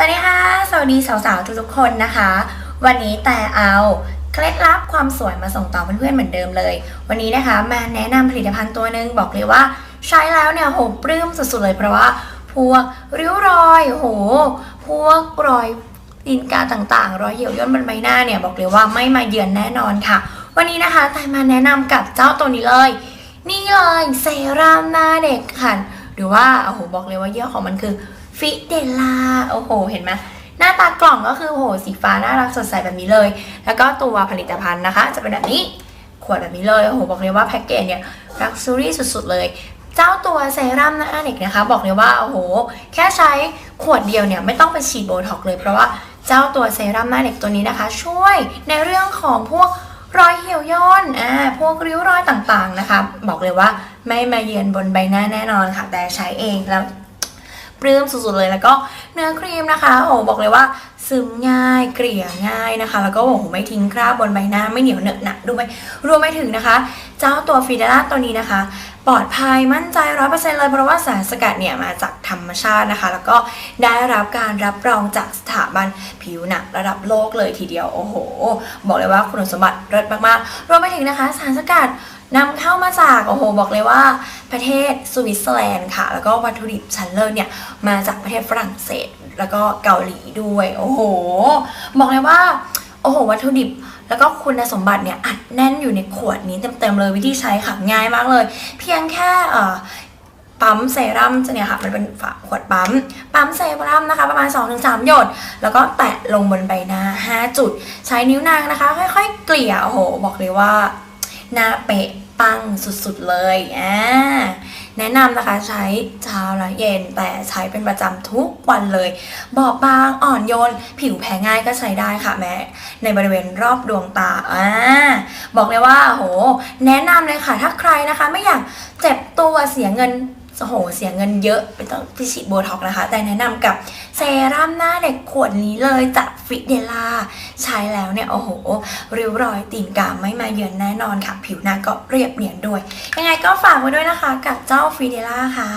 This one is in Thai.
สวัสดีค่ะ สวัสดีสาวๆ ทุกๆคนนะคะ วันนี้แต่เอาเคล็ดลับความสวยมาส่งต่อเพื่อนๆเหมือนเดิมเลย วันนี้นะคะมาแนะนำผลิตภัณฑ์ตัวหนึ่งบอกเลยว่าใช้แล้วเนี่ยโหปลื้มสุดๆเลยเพราะว่าพวกริ้วรอยโหพวกรอยตีนกาต่างๆ รอยเหี่ยวย่นบนใบหน้าเนี่ยบอกเลยว่าไม่มาเยือนแน่นอนค่ะ วันนี้นะคะแต่มาแนะนำกับเจ้าตัวนี้เลย นี่เลยเซรั่มหน้าเด็กค่ะ หรือว่าโอ้โหบอกเลยว่าเยี่ห้อของมันคือฟิเดลาโอ้โห เห็นไหมหน้าตากล่องก็คือโอ้โหสีฟ้าน่ารักสดใสแบบนี้เลย แล้วก็ตัวผลิตภัณฑ์นะคะ จะเป็นแบบนี้ขวดแบบนี้เลยโอ้โหบอกเลยว่าแพ็กเกจเนี่ยรักซูรี่สุดๆเลย เจ้าตัวเซรั่มหน้าเด็กนะคะ บอกเลยว่าโอ้โห แค่ใช้ขวดเดียวเนี่ยไม่ต้องไปฉีดโบท็อกเลยเพราะว่าเจ้าตัวเซรั่มหน้าเด็กตัวนี้นะคะ ช่วยในเรื่องของพวกรอยเหี่ยวย่นอ่าพวกริ้วรอยต่างๆนะคะ บอกเลยว่า ไม่มาเยือนบนใบหน้าแน่นอนค่ะ แต่ใช้เองแล้วปลื้มสุดๆเลยแล้วก็เนื้อครีมนะคะ โอ้โหบอกเลยว่าซึมง่ายเกลี่ยง่ายนะคะ แล้วก็โอ้โหไม่ทิ้งคราบบนใบหน้าไม่เหนียวเหนอะหนะด้วยรวมไปถึงนะคะ เจ้าตัวฟิเดล่าตัวนี้นะคะ ปลอดภัยมั่นใจร้อยเปอร์เซ็นต์เลยเพราะว่าสารสกัดเนี่ยมาจากธรรมชาตินะคะ แล้วก็ได้รับการรับรองจากสถาบันผิวหนังระดับโลกเลยทีเดียวโอ้โห บอกเลยว่าคุณสมบัติเลิศมากๆรวมไปถึงนะคะ สารสกัด นำเข้ามาจากโอ้โหบอกเลยว่าประเทศสวิตเซอร์แลนด์ค่ะ แล้วก็วัตถุดิบชั้นเลิศเนี่ยมาจากประเทศฝรั่งเศสแล้วก็เกาหลีด้วย โอ้โห บอกเลยว่าโอ้โห วัตถุดิบ แล้วก็คุณสมบัติเนี่ยอัดแน่นอยู่ในขวดนี้เต็มๆเลยวิธีใช้ค่ะง่ายมากเลย เพียงแค่เอ่อปั๊มเซรั่มจะเนี่ยค่ะมันเป็นฝาขวดปั๊ม ปั๊มเซรั่มนะคะ ประมาณ 2-3 หยด แล้วก็แตะลงบนใบหน้า 5 จุด ใช้นิ้วนางนะคะ ค่อยๆ เกลี่ยโอ้โห บอกเลยว่า หน้าเป๊ะปังสุดๆเลยอ่าแนะนำนะคะใช้เช้าและเย็นแต่ใช้เป็นประจำทุกวันเลย บอบบางอ่อนโยน ผิวแพ้ง่ายก็ใช้ได้ค่ะแม้ ในบริเวณรอบดวงตาอ่าบอกเลยว่าโห แนะนำเลยค่ะ ถ้าใครนะคะ ไม่อยากเจ็บตัวเสียเงินโหเสียเงินเยอะไปต้องไปฉีดโบท็อกนะคะ แต่แนะนำกับเซรั่มหน้าเด็กขวดนี้เลยจากฟิเดล่าใช้แเนี่ยโอ้โหริ้วรอยตีนกาไม่มาเยือนแน่นอนค่ะ ผิวหน้าก็เรียบเนียนด้วย ยังไงก็ฝากไว้ด้วยนะคะ กับเจ้าฟิเดล่าค่ะ